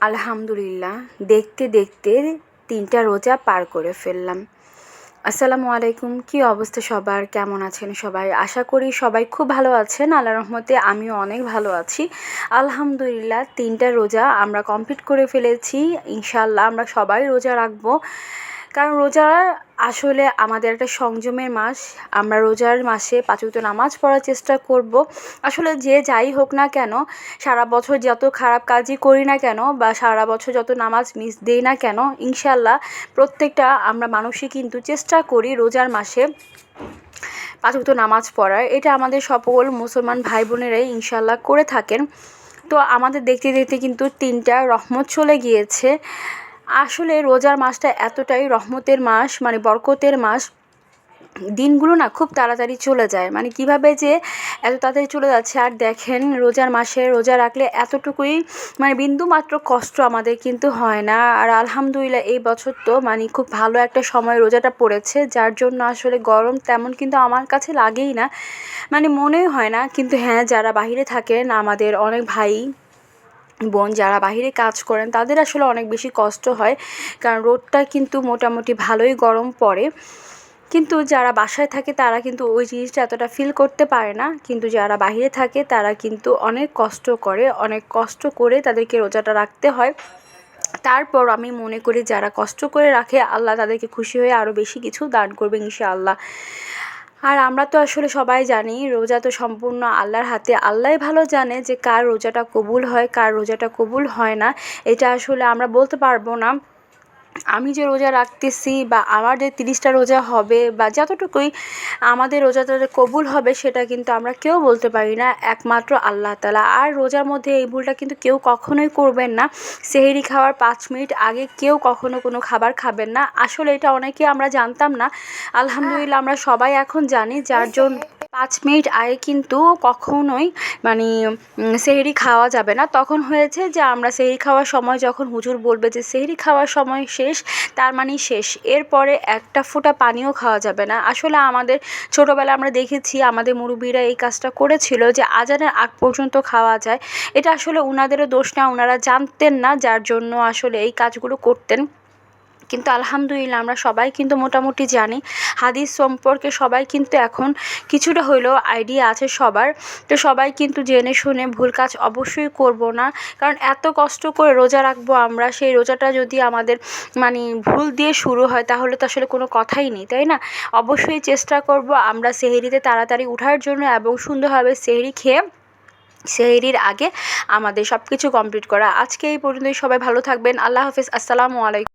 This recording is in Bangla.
আলহামদুলিল্লাহ, দেখতে দেখতে তিনটা রোজা পার করে ফেললাম। আসসালামু আলাইকুম, কি অবস্থা সবার? কেমন আছেন সবাই? আশা করি সবাই খুব ভালো আছেন। আল্লাহ রহমতে আমিও অনেক ভালো আছি। আলহামদুলিল্লাহ, তিনটা রোজা আমরা কমপ্লিট করে ফেলেছি। ইনশাল্লাহ আমরা সবাই রোজা রাখব। কারণ রোজা আসলে আমাদের একটা সংযমের মাস। আমরা রোজার মাসে পাঁচুক্ত নামাজ পড়ার চেষ্টা করব। আসলে যে যাই হোক না কেন, সারা বছর যত খারাপ কাজই করি না কেন বা সারা বছর যত নামাজ মিস দিই না কেন ইনশাল্লাহ প্রত্যেকটা আমরা মানুষই কিন্তু চেষ্টা করি রোজার মাসে পাঁচুক্ত নামাজ পড়ার। এটা আমাদের সকল মুসলমান ভাই বোনেরাই ইনশাল্লাহ করে থাকেন। তো আমাদের দেখতে দেখতে কিন্তু তিনটা রহমত চলে গিয়েছে। আসলে রোজার মাসটা এতটাই রহমতের মাস মানে বরকতের মাস। দিনগুলো না খুব তাড়াতাড়ি চলে যায়। মানে কীভাবে যে এত তাড়াতাড়ি চলে যাচ্ছে, আর দেখেন রোজার মাসে রোজা রাখলে এতটুকুই মানে বিন্দু মাত্র কষ্ট আমাদের কিন্তু হয় না। আর আলহামদুলিল্লাহ এই বছর তো মানে খুব ভালো একটা সময় রোজাটা পড়েছে। যার জন্য আসলে গরম তেমন কিন্তু আমার কাছে লাগেই না। মানে মনেই হয় না, কিন্তু হ্যাঁ যারা বাহিরে থাকেন, আমাদের অনেক ভাই বোন যারা বাহিরে কাজ করেন, তাদের আসলে অনেক বেশি কষ্ট হয়। কারণ রোদটা কিন্তু মোটামুটি ভালোই গরম পড়ে। কিন্তু যারা বাসায় থাকে, তারা কিন্তু ওই জিনিসটা এতটা ফিল করতে পারে না। কিন্তু যারা বাহিরে থাকে, তারা কিন্তু অনেক কষ্ট করে, অনেক কষ্ট করে তাদেরকে রোজাটা রাখতে হয়। তারপর আমি মনে করি, যারা কষ্ট করে রাখে, আল্লাহ তাদেরকে খুশি হয়ে আরও বেশি কিছু দান করবে আল্লাহ আর আমরা তো আসলে সবাই জানি, রোজা তো সম্পূর্ণ আল্লাহর হাতে। আল্লাহ ভালো জানে যে কার রোজাটা কবুল হয়, কার রোজাটা কবুল হয় না। এটা আসলে আমরা বলতে পারব না। আমি যে রোজা রাখতেছি বা আমার যে তিরিশটা রোজা হবে বা যতটুকুই আমাদের রোজাটা কবুল হবে সেটা কিন্তু আমরা কেউ বলতে পারি না। একমাত্র আল্লাহ তালা আর রোজার মধ্যে এই ভুলটা কিন্তু কেউ কখনোই করবেন না। সেহেরি খাওয়ার পাঁচ মিনিট আগে কেউ কখনো কোনো খাবার খাবেন না। আসলে এটা অনেকে আমরা জানতাম না। আলহামদুলিল্লাহ আমরা সবাই এখন জানি যার জন্য পাঁচ মিনিট আগে কিন্তু কখনোই মানে সেহরি খাওয়া যাবে না। তখন হয়েছে যে, আমরা সেহরি খাওয়ার সময় যখন হুজুর বলবে যে, সেহরি খাওয়ার সময় শেষ, তার মানে শেষ। এরপরে একটা ফোঁটা পানিও খাওয়া যাবে না। আসলে আমাদের ছোটোবেলা আমরা দেখেছি, আমাদের মুরব্বীরা এই কাজটা করেছিল যে, আজানের আগ পর্যন্ত খাওয়া যায়। এটা আসলে ওনাদেরও দোষ না ওনারা জানতেন না, যার জন্য আসলে এই কাজগুলো করতেন। কিন্তু আলহামদুলিল্লাহ আমরা সবাই কিন্তু মোটামুটি জানি। হাদিস সম্পর্কে সবাই কিন্তু এখন কিছুটা হইলেও আইডিয়া আছে সবার। তো সবাই কিন্তু জেনে শুনে ভুল কাজ অবশ্যই করব না। কারণ এত কষ্ট করে রোজা রাখব আমরা, সেই রোজাটা যদি আমাদের মানে ভুল দিয়ে শুরু হয়, তাহলে তো আসলে কোনো কথাই নেই, তাই না? অবশ্যই চেষ্টা করব আমরা সেহেরিতে তাড়াতাড়ি উঠার জন্য এবং সুন্দরভাবে সেহেরি খেয়ে সেহেরির আগে আমাদের সব কিছু কমপ্লিট করা। আজকে এই পর্যন্তই, সবাই ভালো থাকবেন। আল্লাহ হাফিজ। আসসালামু আলাইকুম।